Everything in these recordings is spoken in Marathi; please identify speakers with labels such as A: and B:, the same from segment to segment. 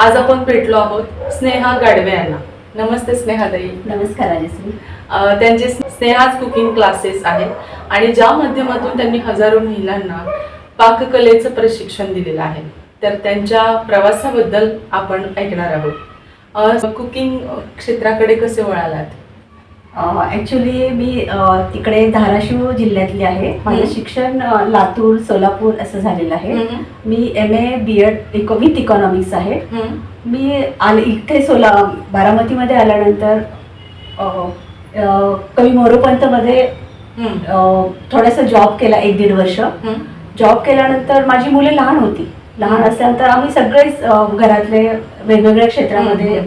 A: आज आपण भेटलो आहोत स्नेहा गाडवे यांना. नमस्ते स्नेहाताई.
B: नमस्कार राजश्री.
A: त्यांचे स्नेहाज कुकिंग क्लासेस आहेत आणि ज्या माध्यमातून त्यांनी हजारो महिलांना पाककलेचं प्रशिक्षण दिलेलं आहे तर त्यांच्या प्रवासाबद्दल आपण ऐकणार आहोत. कुकिंग क्षेत्राकडे कसे वळालात?
B: ॲक्च्युली मी तिकडे धाराशिव जिल्ह्यातली आहे. माझं. शिक्षण लातूर सोलापूर असं झालेलं आहे. मी M A B Ed eco with economics आहे. मी आले इथे सोला बारामतीमध्ये आल्यानंतर कवी मोरोपंतमध्ये थोडासा जॉब केला एक दीड वर्ष. जॉब केल्यानंतर माझी मुले लहान होती. लहान असल्यानंतर आम्ही सगळेच घरातले वेगवेगळ्या क्षेत्रामध्ये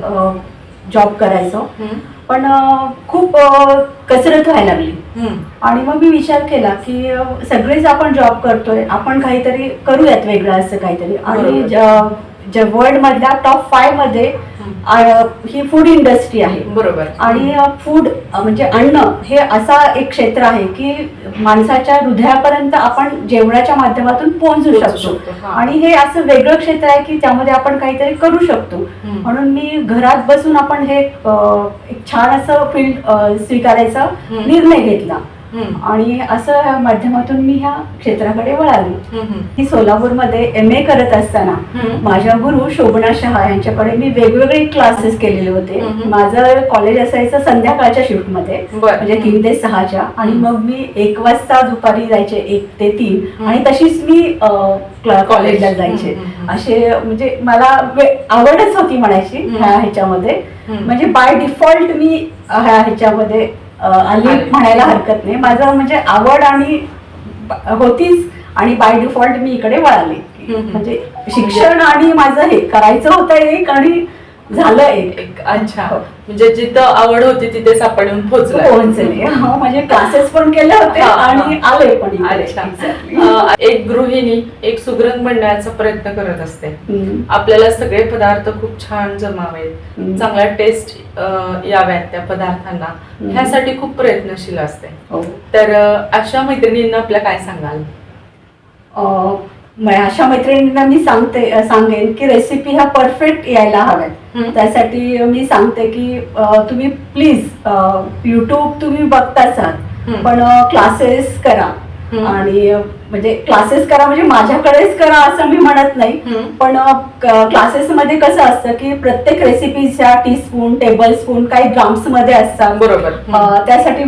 B: जॉब करायचो. पण खूप कसरत व्हायला लागली. आणि मग मी विचार केला की सगळेच आपण जॉब करतोय आपण काहीतरी करूयात वेगळं असं काहीतरी. आणि. ज वर्ल्ड मधल्या टॉप फायमध्ये ही फूड इंडस्ट्री आहे
A: बरोबर
B: आणि फूड म्हणजे अन्न हे असा एक क्षेत्र आहे की माणसाच्या हृदयापर्यंत आपण जेवणाच्या माध्यमातून पोहोचू शकतो. आणि हे असं वेगळं क्षेत्र आहे की त्यामध्ये आपण काहीतरी करू शकतो. म्हणून मी घरात बसून आपण हे एक छान असं फील्ड स्वीकारायचा. निर्णय घेतला. आणि असं माध्यमातून मी ह्या क्षेत्राकडे वळाली. मी सोलापूरमध्ये एम ए करत असताना. माझ्या गुरु शोभना शहा यांच्याकडे मी वेगवेगळे क्लासेस केलेले होते. माझं कॉलेज असायचं संध्याकाळच्या शिफ्टमध्ये. म्हणजे तीन ते सहाच्या आणि. मग मी एक वाजता दुपारी जायचे एक ते तीन. आणि तशीच मी कॉलेजला जायचे. असे म्हणजे मला आवडच होती म्हणायची. ह्या ह्याच्यामध्ये. म्हणजे बाय डिफॉल्ट मी ह्या ह्याच्यामध्ये अ, आली
A: आले.
B: म्हणायला हरकत नाही माझं म्हणजे आवड आणि होतीच आणि बाय डिफॉल्ट मी इकडे वळाले. म्हणजे शिक्षण आणि माझं हे करायचं होतं एक आणि झालं एक
A: अच्छा
B: हो.
A: म्हणजे जिथं आवड होती तिथे सापडून पोहोचला
B: पोहोचले हो, म्हणजे क्लासेस पण केले होते. आणि आले पण.
A: अ, एक गृहिणी एक सुगरण बनण्याचा प्रयत्न करत असते. आपल्याला सगळे पदार्थ खूप छान जमावेत. चांगला टेस्ट याव्यात त्या पदार्थांना. ह्यासाठी खूप प्रयत्नशील असते
B: हो.
A: तर अशा मैत्रिणींना आपल्या काय सांगाल
B: अशा मैत्रिणींना मी सांगते सांगेन की रेसिपी ह्या परफेक्ट यायला हव्यात. त्यासाठी मी सांगते की तुम्ही प्लीज युट्यूब तुम्ही बघताच आहात. पण क्लासेस करा. आणि म्हणजे क्लासेस करा म्हणजे माझ्याकडेच करा असं मी म्हणत नाही. पण क्लासेस मध्ये कसं असतं की प्रत्येक रेसिपीच्या टीस्पून टेबल स्पून काही ग्राम्समध्ये असतात
A: बरोबर
B: त्यासाठी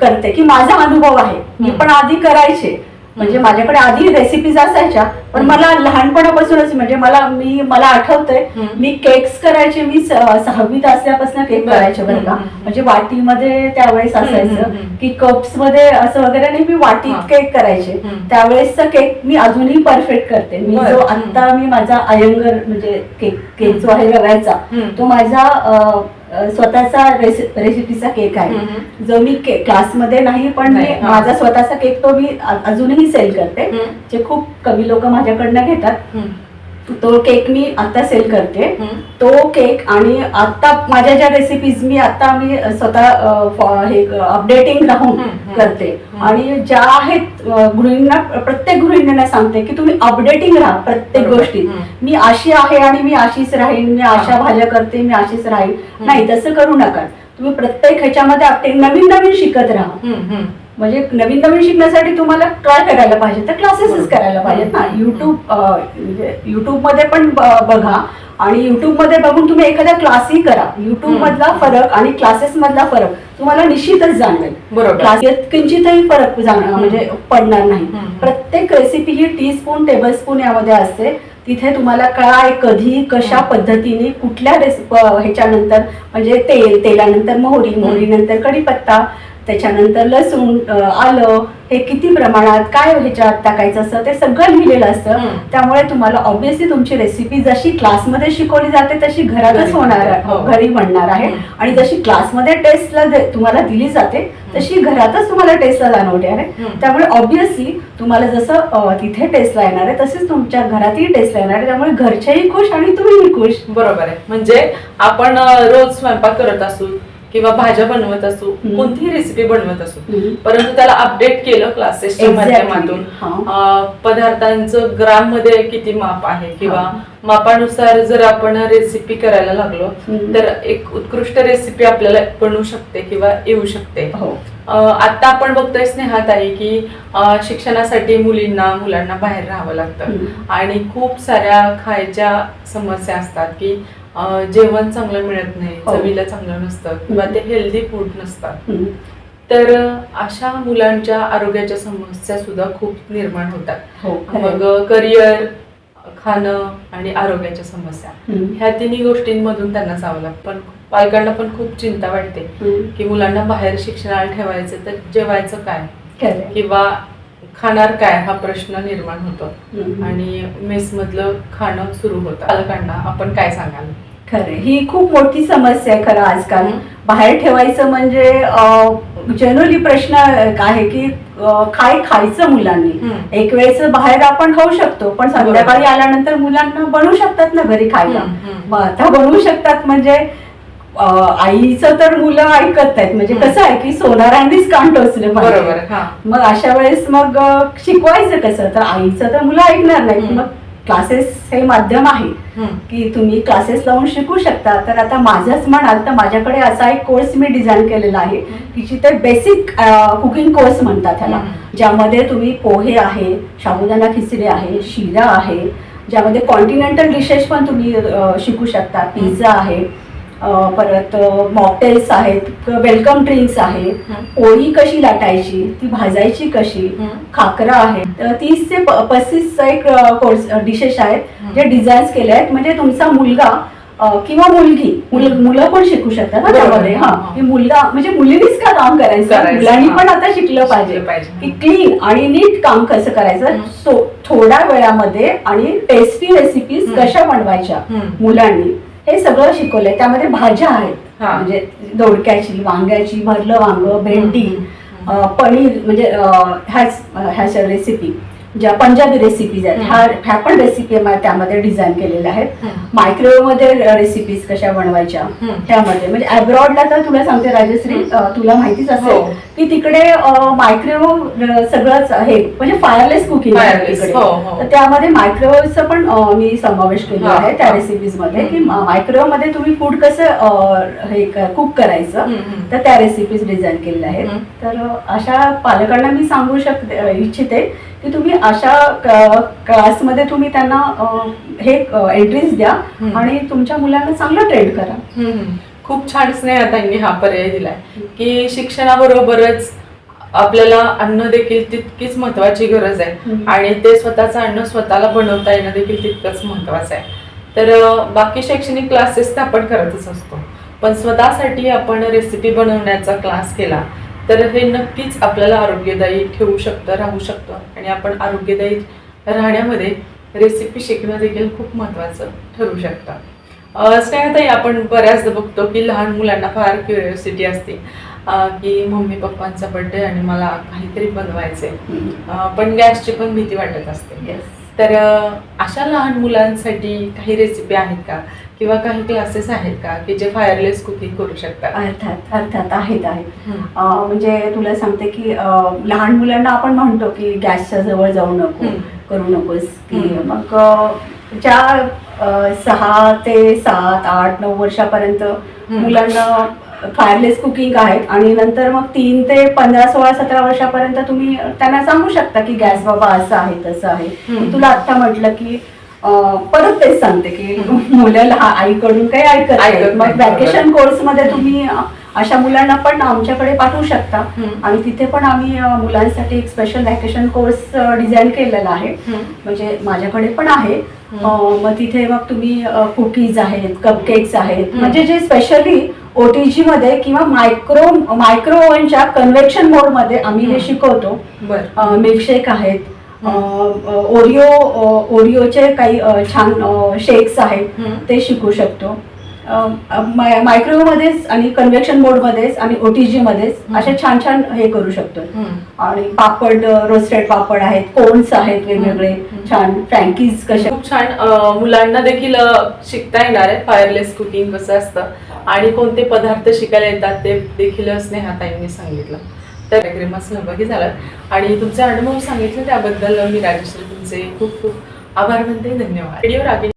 B: करते की माझा अनुभव आहे मी. पण आधी करायचे म्हणजे माझ्याकडे आधी रेसिपीज असायच्या पण. मला लहानपणापासूनच म्हणजे मला मी मला आठवतंय. मी केक्स करायचे मी सहावीत असल्यापासून केक. करायचे बरं का. म्हणजे वाटीमध्ये त्यावेळेस असायचं. की कप्समध्ये असं वगैरे नाही मी. वाटीत केक करायचे. त्यावेळेसचा केक मी अजूनही परफेक्ट करते मी. जो. आता मी माझा अयंगर म्हणजे केक केक जो आहे रव्याचा. तो माझा स्वतःचा रेसि- रेसिपीचा केक आहे. जो मी क्लासमध्ये नाही पण मी. माझा स्वतःचा केक तो मी अजूनही सेल करते. जे खूप कमी लोक माझ्याकडनं घेतात. तो केक मी आता सेल करते. तो केक आणि आता माझ्या ज्या रेसिपीज मी आता मी स्वतः हे अपडेटिंग राहून. करते. आणि ज्या आहेत गृहिणींना प्रत्येक गृहिणींना सांगते की तुम्ही अपडेटिंग राहा प्रत्येक. गोष्टीत. मी अशी आहे आणि मी अशीच राहीन मी अशा. भाज्या करते मी अशीच राहीन. नाही तसं करू नका तुम्ही प्रत्येक ह्याच्यामध्ये अपडेट नवीन नवीन शिकत राहा. म्हणजे नवीन नवीन शिकण्यासाठी तुम्हाला ट्राय करायला पाहिजे तर क्लासेसच. करायला पाहिजेत ना. युट्यूब म्हणजे युट्यूबमध्ये पण बघा आणि युट्यूबमध्ये बघून तुम्ही एखादा क्लासही करा युट्यूब
A: हम्म.
B: मधला फरक आणि क्लासेस मधला फरक तुम्हाला निश्चितच जाणवेल
A: बरोबर.
B: क्लासेस किंचितही फरक जाणं म्हणजे पडणार नाही. प्रत्येक रेसिपी ही टी स्पून टेबल स्पून यामध्ये असते तिथे तुम्हाला काय कधी कशा. पद्धतीने कुठल्या रेसिप ह्याच्यानंतर म्हणजे तेल तेलानंतर मोहरी मोहरीनंतर कढीपत्ता त्याच्यानंतर लसूण आलं हे किती प्रमाणात काय ह्याच्यात टाकायचं असतं ते सगळं लिहिलेलं असतं. त्यामुळे तुम्हाला ऑब्व्हियसली तुमची रेसिपी जशी क्लासमध्ये शिकवली जाते तशी घरातच
A: घरी
B: होणार
A: हो.
B: घरी बनणार आहे. आणि जशी क्लासमध्ये टेस्टला तुम्हाला दिली जाते तशी घरातच तुम्हाला टेस्टला जाणवते आहे. त्यामुळे ऑब्व्हियसली तुम्हाला जसं तिथे टेस्टला येणार आहे तसेच तुमच्या घरातही टेस्टला येणार आहे. त्यामुळे घरचेही खुश आणि तुम्हीही खुश.
A: बरोबर आहे. म्हणजे आपण रोज स्वयंपाक करत असू किंवा भाज्या बनवत असू. कोणतीही रेसिपी बनवत असू. परंतु त्याला अपडेट केलं क्लासेसच्या. माध्यमातून पदार्थांचं ग्राममध्ये किती माप आहे किंवा. मापानुसार जर आपण रेसिपी करायला लागलो. तर एक उत्कृष्ट रेसिपी आपल्याला बनवू शकते किंवा येऊ शकते
B: हो
A: आता आपण बघतोय स्नेहात आहे की शिक्षणासाठी मुलींना मुलांना बाहेर राहावं लागतं. आणि खूप साऱ्या खायच्या समस्या असतात की जेवण चांगलं मिळत नाही
B: हो.
A: चवीला चांगलं नसतं किंवा ते हेल्दी फूड नसतात
B: हम्म.
A: तर अशा मुलांच्या आरोग्याच्या समस्या सुद्धा खूप निर्माण होतात
B: हो.
A: मग करिअर खाणं आणि आरोग्याच्या समस्या
B: हम्म.
A: ह्या तिन्ही गोष्टींमधून त्यांना जावं लागतं पण पालकांना पण खूप चिंता वाटते
B: हम्म.
A: की मुलांना बाहेर शिक्षणाला ठेवायचं तर जेवायचं काय. किंवा खाणार काय हा प्रश्न निर्माण होतो. आणि मेस मधलं खाणं सुरू होतं. पालकांना आपण काय सांगाल?
B: खरंय ही खूप मोठी समस्या आहे खरं आजकाल. बाहेर ठेवायचं म्हणजे जनरली प्रश्न आहे की काय खायचं मुलांनी. एक वेळेस बाहेर आपण खाऊ शकतो पण संध्याकाळी आल्यानंतर मुलांना बनवू शकतात ना घरी खायला. बनवू शकतात म्हणजे आईचं तर मुलं ऐकत आहेत म्हणजे. कसं आहे की सोनारांनीच कान टोचले पाहिजे.
A: बरोबर
B: मग अशा वेळेस मग शिकवायचं कसं? तर आईचं तर मुलं ऐकणार नाही. मग क्लासेस हे माध्यम आहे. की तुम्ही क्लासेस लावून शिकू शकता. तर आता माझंच म्हणाल तर माझ्याकडे असा एक कोर्स मी डिझाईन केलेला आहे. की जिथे बेसिक कुकिंग कोर्स म्हणतात
A: हम्म.
B: ज्यामध्ये तुम्ही पोहे आहे साबुदाणा खिचडी आहे शिरा आहे. ज्यामध्ये कॉन्टिनेंटल डिशेस पण तुम्ही शिकू शकता. पिझ्झा आहे. परत मॉकटेल्स आहेत वेलकम ड्रिंक्स आहे
A: हम्म.
B: पोळी कशी लाटायची ती भाजायची कशी. खाकरा आहे तर तीस ते प- पस्तीस एक कोर्स डिशेस आहेत. जे डिझाईन्स केले आहेत म्हणजे तुमचा मुलगा किंवा मुलगी मुल- पण शिकू शकतात ना. त्यामध्ये हा. की मुलगा म्हणजे मुलीनीच का काम करायचं मुलांनी. पण आता शिकलं पाहिजे. की क्लीन आणि नीट काम कसं करायचं थोड्या वेळामध्ये आणि टेस्टी रेसिपीज. कशा बनवायच्या. मुलांनी हे सगळं शिकवलंय. त्यामध्ये भाज्या आहेत. म्हणजे दोडक्याची वांग्याची भरलं वांग भेंडी पनीर म्हणजे ह्याच ह्याच्या रेसिपी ज्या पंजाबी रेसिपीज आहेत. ह्या ह्या पण रेसिपी त्यामध्ये डिझाईन केलेल्या आहेत. मायक्रोवेव्हमध्ये रेसिपीज कशा बनवायच्या. त्यामध्ये म्हणजे अब्रॉडला तर तुला सांगते राजश्री तुला माहितीच
A: हो.
B: असेल की तिकडे मायक्रोवेव्ह सगळंच आहे म्हणजे फायरलेस कुकिंग आहे
A: हो, हो.
B: त्यामध्ये मायक्रोवेव्हचा पण मी समावेश केला
A: हा,
B: आहे त्या
A: हा.
B: रेसिपीजमध्ये की. मायक्रोवेव्हमध्ये तुम्ही फूड कसं हे कुक करायचं. तर त्या रेसिपीज डिझाईन केलेल्या आहेत. तर अशा पालकांना मी सांगू शकते इच्छिते की तुम्ही अशा क्लासमध्ये तुम्ही त्यांना हे एंट्रीज द्या. आणि तुमच्या मुलांना चांगलं ट्रेंड करा.
A: खूप छान स्नेहाताईंनी हा पर्याय दिलाय की शिक्षणाबरोबरच आपल्याला अन्न देखील तितकीच महत्वाची गरज आहे. आणि ते स्वतःचं अन्न स्वतःला बनवता येणं देखील तितकंच महत्वाचं आहे तर बाकी शैक्षणिक क्लासेस तर आपण करतच असतो पण स्वतःसाठी आपण रेसिपी बनवण्याचा क्लास केला तर हे नक्कीच आपल्याला आरोग्यदायी ठेवू शकतं राहू शकतं. आणि आपण आरोग्यदायी राहण्यामध्ये रेसिपी शिकणं देखील खूप महत्त्वाचं ठरू शकतं. स्नेहाताई आपण बऱ्याचदा बघतो की लहान मुलांना फार क्युरिओसिटी असते. की मम्मी पप्पांचा बर्थडे आणि मला काहीतरी बनवायचंय. पण गॅसची पण भीती वाटत असते. तर अशा लहान मुलांसाठी काही रेसिपी आहेत का? किंवा काही क्लासेस आहेत का की जे फायरलेस कुकिंग करू शकतात
B: अर्थात अर्थात आहेत आहेत म्हणजे तुला सांगते की लहान मुलांना आपण म्हणतो की गॅसच्या जवळ जाऊ नको. करू नकोस की. मग ज्या सहा ते सात आठ नऊ वर्षापर्यंत. मुलांना फायरलेस कुकिंग आहेत आणि नंतर मग तीन ते पंधरा सोळा सतरा वर्षापर्यंत तुम्ही त्यांना सांगू शकता की गॅस बाबा असं आहे तसं आहे तुला आता म्हटलं की परत तेच सांगते की मुलं आईकडून काही ऐकत मग
A: बरोबर.
B: कोर्समध्ये तुम्ही अशा मुलांना पण आमच्याकडे पाठवू शकता. आणि तिथे पण आम्ही मुलांसाठी एक स्पेशल व्हॅकेशन कोर्स डिझाईन केलेला आहे. म्हणजे माझ्याकडे पण आहे. मग तिथे मग तुम्ही कुकीज आहेत कपकेक्स आहेत. म्हणजे जे स्पेशली ओटीजी मध्ये किंवा मायक्रो मायक्रो ओव्हनच्या कन्व्हेक्शन मोडमध्ये आम्ही हे. शिकवतो. मिल्कशेक आहेत ओरिओ ओरिओचे काही छान शेक्स आहेत. ते शिकू शकतो मायक्रोवेव्ह मध्येच आणि कन्व्हेक्शन मोड मध्येच आणि ओटीजी मध्येच. असे छान छान हे करू शकतो. आणि पापड रोस्टेड पापड आहेत कोन्स आहेत वेगवेगळे. छान फ्रँकीज कशा
A: खूप छान मुलांना देखील शिकता येणार आहे फायरलेस कुकिंग कसं असतं आणि कोणते पदार्थ शिकायला येतात ते देखील स्नेहाताईंनी सांगितलं त्या कार्यक्रमात सहभागी झालात. आणि तुमचे अनुभव सांगितले त्याबद्दल मी राजेश्री तुमचे खूप खूप आभार म्हणते धन्यवाद. व्हिडिओ राखी